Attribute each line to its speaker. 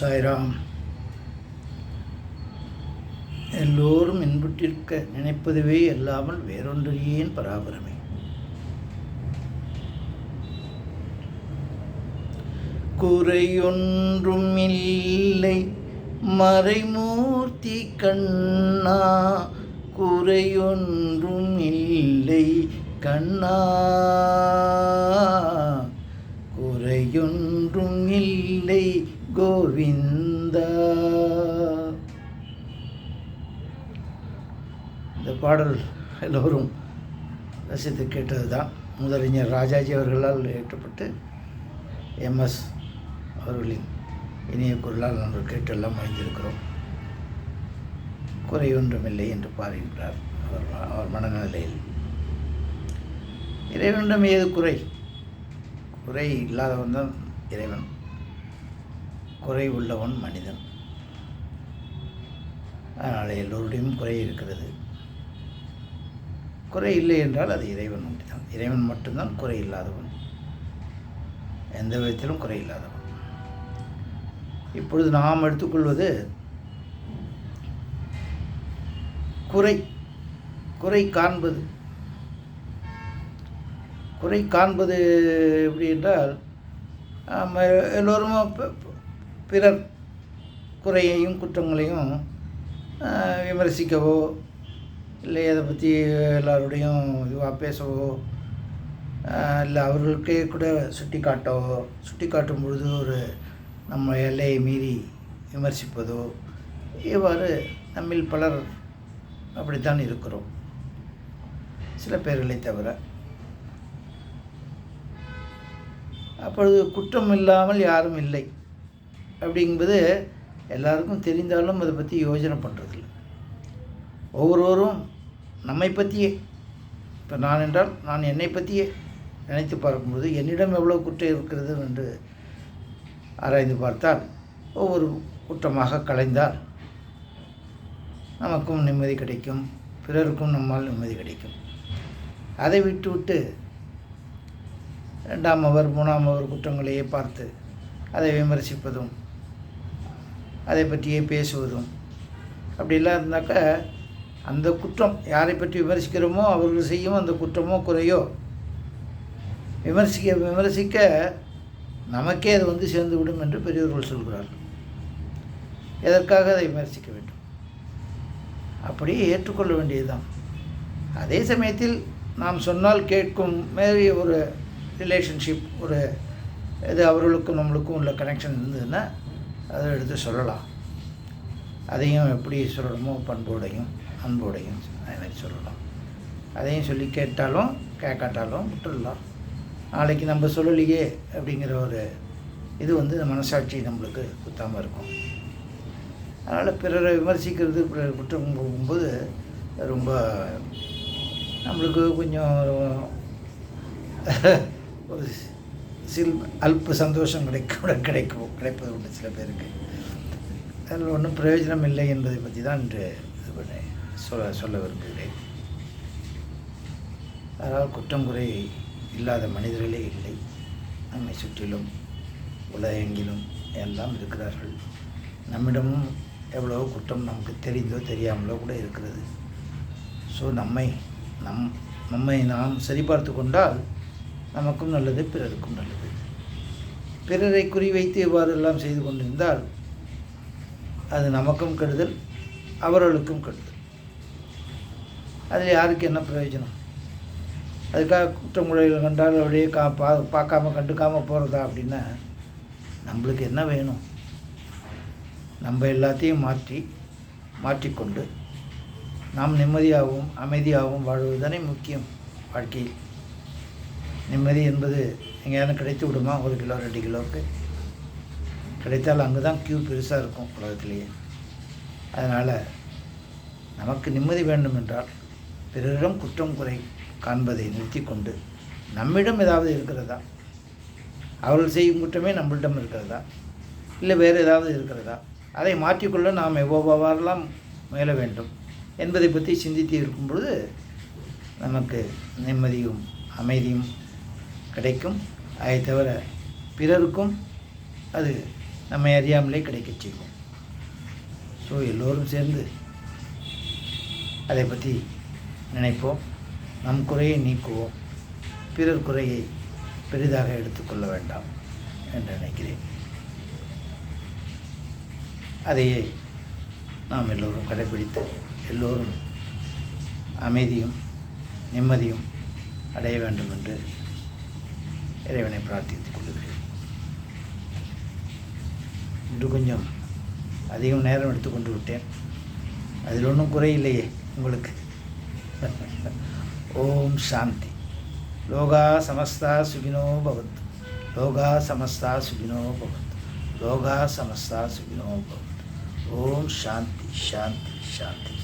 Speaker 1: சாய்ராம். எல்லோரும் இன்புற்றிருக்க நினைப்பதுவே அல்லாமல் வேறொன்றியேன் பராபரமே? குறையொன்றும் இல்லை. மறைமூர்த்தி கண்ணா குறையொன்றும் இல்லை. கண்ணா குறையொன்றும் இல்லை. கோவிந்தா. இந்த பாடல் எல்லோரும் ரசித்து கேட்டது தான் முதலறிஞர் ராஜாஜி அவர்களால் இயற்றப்பட்டு எம்எஸ் அவர்களின் இனிய குரலால் நாங்கள் கேட்டெல்லாம் அமைந்திருக்கிறோம் குறை ஒன்றுமில்லை என்று பாருகின்றார் அவர் அவர் மனநிலையில். இறைவனிடம் ஏது குறை? குறை இல்லாதவன் தான் இறைவன். குறை உள்ளவன் மனிதன். அதனால் எல்லோருடையும் குறை இருக்கிறது. குறை இல்லை என்றால் அது இறைவன் மட்டும்தான் இறைவன் மட்டும்தான் குறை இல்லாதவன். எந்த விதத்திலும் குறை இல்லாதவன். இப்பொழுது நாம் எடுத்துக்கொள்வது குறை. குறை காண்பது. குறை காண்பது எப்படி என்றால் எல்லோரும் பிறர் குறையையும் குற்றங்களையும் விமர்சிக்கவோ இல்லை அதை பற்றி எல்லோருடையும் இதுவாக பேசவோ இல்லை அவர்களுக்கே கூட சுட்டி காட்டவோ சுட்டி காட்டும் பொழுது ஒரு நம்ம எல்லையை மீறி விமர்சிப்பதோ இவ்வாறு நம்மில் பலர் அப்படித்தான் இருக்கிறோம். சில பேர்களை தவிர. அப்பொழுது குற்றம் இல்லாமல் யாரும் இல்லை. அப்படிங்கும்போது எல்லாருக்கும் தெரிந்தாலும் அதை பற்றி யோசனை பண்ணுறதில்ல ஒவ்வொருவரும் நம்மை பற்றியே இப்போ நான் என்றால் நான் என்னை பற்றியே நினைத்து பார்க்கும்போது என்னிடம் எவ்வளோ குற்றம் இருக்கிறது என்று ஆராய்ந்து பார்த்தால் ஒவ்வொரு குற்றமாக கலைந்தால் நமக்கும் நிம்மதி கிடைக்கும். பிறருக்கும் நம்மால் நிம்மதி கிடைக்கும். அதை விட்டு விட்டு ரெண்டாம் அவர் மூணாம் அவர் குற்றங்களையே பார்த்து அதை விமர்சிப்பதும் அதை பற்றியே பேசுவதும். அப்படிலாம் இருந்தாக்கா அந்த குற்றம் யாரை பற்றி விமர்சிக்கிறோமோ அவர்கள் செய்யும் அந்த குற்றமோ குறையோ விமர்சிக்க விமர்சிக்க நமக்கே அது வந்து சேர்ந்து விடும் என்று பெரியவர்கள் சொல்கிறார்கள். எதற்காக அதை விமர்சிக்க வேண்டும்? அப்படியே ஏற்றுக்கொள்ள வேண்டியதுதான். அதே சமயத்தில் நாம் சொன்னால் கேட்கும் மாரி ஒரு ரிலேஷன்ஷிப் ஒரு இது அவர்களுக்கும் நம்மளுக்கும் உள்ள கனெக்ஷன் இருந்ததுன்னா அதை எடுத்து சொல்லலாம். அதையும் எப்படி சொல்லணுமோ பண்போடையும் அன்போடையும் அதே மாதிரி சொல்லலாம். அதையும் சொல்லி கேட்டாலும் கேட்காட்டாலும் விட்டுடலாம். நாளைக்கு நம்ம சொல்லலையே அப்படிங்கிற ஒரு இது வந்து மனசாட்சி நம்மளுக்கு குத்தாமல் இருக்கும். அதனால் பிறரை விமர்சிக்கிறது பிறர் குற்றம் போகும்போது ரொம்ப நம்மளுக்கு கொஞ்சம் ஒரு சில் அல்ப சந்தோஷம் கிடைக்க கிடைக்கும் கிடைப்பது உண்டு சில பேருக்கு. அதில் ஒன்றும் பிரயோஜனம் இல்லை என்பதை பற்றி தான் இன்று இது பண்ண சொல்ல சொல்ல விரும்புகிறேன். அதனால் குற்றம் குறை இல்லாத மனிதர்களே இல்லை. நம்மை சுற்றிலும் உலகெங்கிலும் எல்லாம் இருக்கிறார்கள். நம்மிடமும் எவ்வளவோ குற்றம் நமக்கு தெரிந்தோ தெரியாமலோ கூட இருக்கிறது. ஸோ நம்மை நம் நம்மை நாம் சரிபார்த்து கொண்டால் நமக்கும் நல்லது பிறருக்கும் நல்லது. பிறரை குறிவைத்து இவ்வாறெல்லாம் செய்து கொண்டிருந்தால் அது நமக்கும் கெடுதல் அவர்களுக்கும் கெடுதல். அதில் யாருக்கு என்ன பிரயோஜனம்? அதுக்காக குற்றமுறைகள் கண்டால் அப்படியே கா பா பார்க்காம கண்டுக்காமல் போகிறதா அப்படின்னா நம்மளுக்கு என்ன வேணும்? நம்ம எல்லாத்தையும் மாற்றி மாற்றிக்கொண்டு நாம் நிம்மதியாகவும் அமைதியாகவும் வாழ்வது தானே முக்கியம் வாழ்க்கையில். நிம்மதி என்பது எங்கேயாவது கிடைத்து விடுமா? ஒரு கிலோ ரெண்டு கிலோவுக்கு? கிடைத்தால் அங்கே தான் க்யூ பெருசாக இருக்கும் உலகத்துலேயே. அதனால் நமக்கு நிம்மதி வேண்டும் என்றால் பிறரிடம் குற்றம் குறை காண்பதை நிறுத்தி கொண்டு நம்மிடம் ஏதாவது இருக்கிறதா? அவர்கள் செய்யும் குற்றமே நம்மளிடம் இருக்கிறதா? இல்லை வேறு ஏதாவது இருக்கிறதா? அதை மாற்றிக்கொள்ள நாம் எவ்வாறெல்லாம் முயல வேண்டும் என்பதை பற்றி சிந்தித்து இருக்கும் பொழுது நமக்கு நிம்மதியும் அமைதியும் கிடைக்கும். அதை தவிர பிறருக்கும் அது நம்மை அறியாமலே கிடைக்க செய்வோம் ஸோ எல்லோரும் சேர்ந்து அதை பற்றி நினைப்போம். நம் குறையை நீக்குவோம். பிறர் குறையை பெரிதாக எடுத்துக்கொள்ள வேண்டாம் என்று நினைக்கிறேன். அதையே நாம் எல்லோரும் கடைபிடித்து எல்லோரும் அமைதியும் நிம்மதியும் அடைய வேண்டும் என்று இறைவனை பிரார்த்தித்துக் கொள்கிறேன் இன்று கொஞ்சம் அதிகம் நேரம் எடுத்துக்கொண்டு விட்டேன் அதில் ஒன்றும் குறையில்லையே உங்களுக்கு ஓம் சாந்தி லோகா சமஸ்தா சுகினோ பவத் லோகா சமஸ்தா சுகினோ பவத் லோகா சமஸ்தா சுகினோ பவத் ஓம் சாந்தி சாந்தி சாந்தி